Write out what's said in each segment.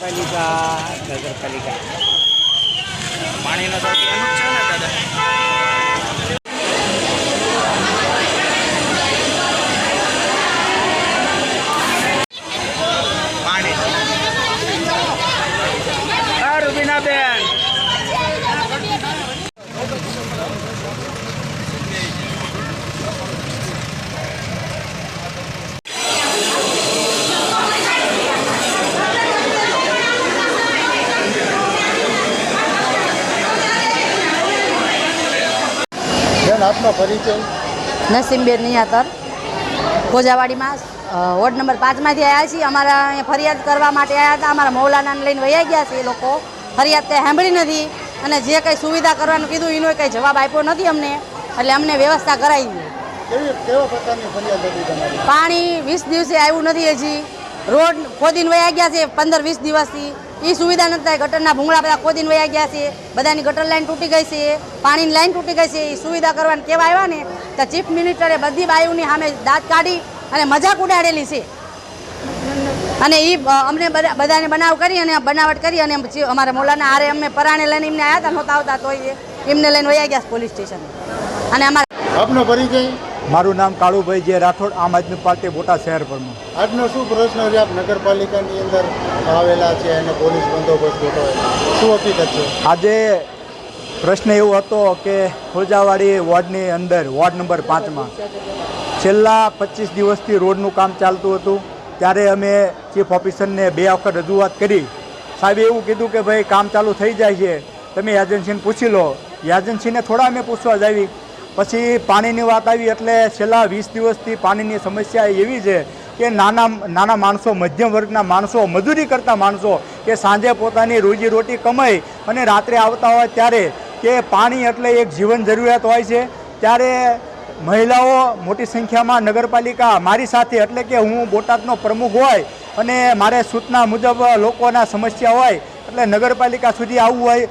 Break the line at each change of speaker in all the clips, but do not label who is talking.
પાલિકા નગરપાલિકા.
પાણીનો સૌથી દાદા?
આપનો પરિચય?
નસીમબેન નિયાતર. કોજાવાડીમાં વોર્ડ નંબર પાંચમાંથી આવ્યા છીએ. અમારા અહીંયા ફરિયાદ કરવા માટે આવ્યા હતા. અમારા મૌલાનાને લઈને વયા ગયા છે એ લોકો. ફરિયાદ કંઈ સાંભળી નથી. અને જે કંઈ સુવિધા કરવાનું કીધું એનો કંઈ જવાબ આપ્યો નથી અમને. એટલે અમને વ્યવસ્થા કરાવી પાણી વીસ દિવસે આવ્યું નથી હજી. રોડ ખોદીને વયા ગયા છે પંદર વીસ દિવસથી. એ સુવિધા નથી ગટરના ભૂંગળા બધા ખોદીને વયા ગયા છે. બધાની ગટર લાઈન તૂટી ગઈ છે. પાણીની લાઈન તૂટી ગઈ છે. એ સુવિધા કરવાની કેવા આવ્યા ને? તો ચીફ મિનિસ્ટરે બધી બાયુની સામે દાંત કાઢી અને મજાક ઉડાડેલી છે. અને એ અમને બધા- બધાને બનાવ કરી અને બનાવટ કરી અને અમારા મોલાના હારે અમે પરાણે લઈને એમને આવ્યા હતા નહોતા આવતા તો એમને લઈને વયા ગયા પોલીસ સ્ટેશન. અને અમારા
આપનો પરિચય?
મારું નામ કાળુભાઈ જે રાઠોડ આમ આદમી પાર્ટી બોટાદ શહેર પરનું.
આજનો શું પ્રશ્ન છે? આપ નગરપાલિકાની અંદર આવેલા છે અને પોલીસ બંદોબસ્ત ગોઠવાય શું હકીકત છે?
આજે પ્રશ્ન એવો હતો કે ખોજાવાડી વોર્ડની અંદર વોર્ડ નંબર પાંચમાં છેલ્લા પચીસ દિવસથી રોડનું કામ ચાલતું હતું. ત્યારે અમે ચીફ ઓફિસરને બે વખત રજૂઆત કરી. સાહેબે એવું કીધું કે ભાઈ કામ ચાલુ થઈ જાય છે. તમે એજન્સીને પૂછી લો. એજન્સીને થોડા અમે પૂછવા જ આવી. પછી પાણીની વાત આવી એટલે છેલ્લા વીસ દિવસથી પાણીની સમસ્યા એવી છે કે નાના નાના માણસો, મધ્યમ વર્ગના માણસો, મજૂરી કરતા માણસો કે સાંજે પોતાની રોજી રોટી કમાઈ અને રાત્રે આવતા હોય ત્યારે કે પાણી એટલે એક જીવન જરૂરિયાત હોય છે. ત્યારે મહિલાઓ મોટી સંખ્યામાં નગરપાલિકા મારી સાથે એટલે કે હું બોટાદનો પ્રમુખ હોય અને મારે સૂચના મુજબ લોકોના સમસ્યા હોય એટલે નગરપાલિકા સુધી આવવું હોય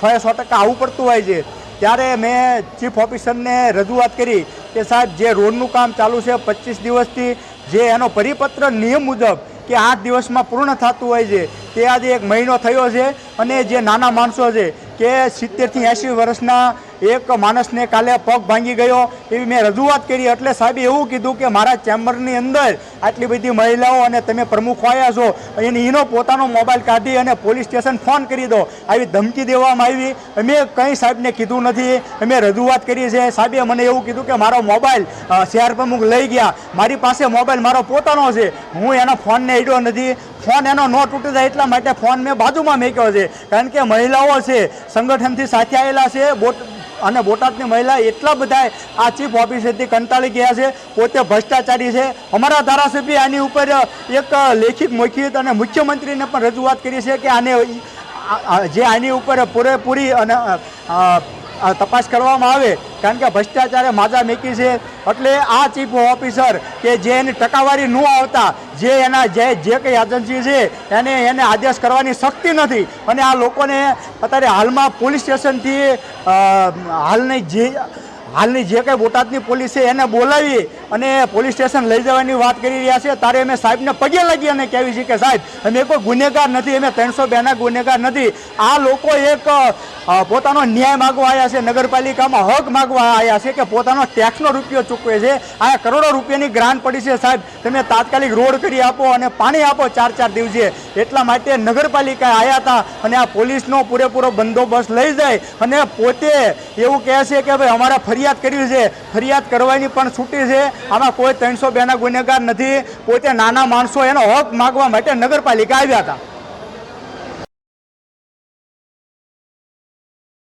સો સો ટકા આવવું પડતું હોય છે. ત્યારે મેં ચીફ ઓફિસરને રજૂઆત કરી કે સાહેબ, જે રોડનું કામ ચાલુ છે પચીસ દિવસથી, જે એનો પરિપત્ર નિયમ મુજબ કે આઠ દિવસમાં પૂર્ણ થતું હોય છે, તે આજે એક મહિનો થયો છે અને જે નાના માણસો છે, કે સિત્તેરથી એંશી વર્ષના એક માણસને કાલે પગ ભાંગી ગયો એવી મેં રજૂઆત કરી. એટલે સાહેબે એવું કીધું કે મારા ચેમ્બરની અંદર આટલી બધી મહિલાઓ અને તમે પ્રમુખ આવ્યા છો, એને એનો પોતાનો મોબાઈલ કાઢી અને પોલીસ સ્ટેશન ફોન કરી દો. આવી ધમકી દેવામાં આવી. અમે કંઈ સાહેબને કીધું નથી. અમે રજૂઆત કરી છે. સાહેબે મને એવું કીધું કે મારો મોબાઈલ શહેર પ્રમુખ લઈ ગયા. મારી પાસે મોબાઈલ મારો પોતાનો છે. હું એના ફોનને હેડ્યો નથી. ફોન એનો ન તૂટી જાય એટલા માટે ફોન મેં બાજુમાં મૂક્યો છે. કારણ કે મહિલાઓ છે, સંગઠનથી સાથે આવેલા છે, બોટ અને બોટાદની મહિલા એટલા બધા આ ચીફ ઓફિસરથી કંટાળી ગયા છે, પોતે ભ્રષ્ટાચારી છે. અમારા ધારાસભ્ય આની ઉપર એક લેખિત મૌખિત અને મુખ્યમંત્રીને પણ રજૂઆત કરી છે કે આને જે આની ઉપર પૂરેપૂરી અને તપાસ કરવામાં આવે, કારણ કે ભ્રષ્ટાચારે માજા મેકી છે. એટલે આ ચીફ ઓફિસર કે જે એની ટકાવારી ન આવતા, જે એના જે જે કંઈ એજન્સી છે, એને એને આદેશ કરવાની શક્તિ નથી. અને આ લોકોને અત્યારે હાલમાં પોલીસ સ્ટેશનથી હાલની જે હાલની જે કંઈ બોટાદની પોલીસ છે એને બોલાવી અને પોલીસ સ્ટેશન લઈ જવાની વાત કરી રહ્યા છે ત્યારે અમે સાહેબને પગે લાગી અને કહેવી છે કે સાહેબ, અમે કોઈ ગુનેગાર નથી, અમે ત્રણસો બેના ગુનેગાર નથી. આ લોકો એક પોતાનો ન્યાય માગવા આવ્યા છે, નગરપાલિકામાં હક માગવા આવ્યા છે કે પોતાનો ટેક્સનો રૂપિયો ચૂકવે છે. આ કરોડો રૂપિયાની ગ્રાન્ટ પડી છે સાહેબ. તમે તાત્કાલિક રોડ કરી આપો અને પાણી આપો ચાર ચાર દિવસે. એટલા માટે નગરપાલિકા આવ્યા હતા અને આ પોલીસનો પૂરેપૂરો બંદોબસ્ત લઈ જાય અને પોતે એવું કહે છે કે ભાઈ, અમારા ફરિયાદ કરવી છે. ફરિયાદ કરવાની પણ છૂટી છે. આમાં કોઈ ત્રણસો બેના ગુનેગાર નથી. પોતે નાના માણસો એનો હક માગવા માટે નગરપાલિકા આવ્યા હતા.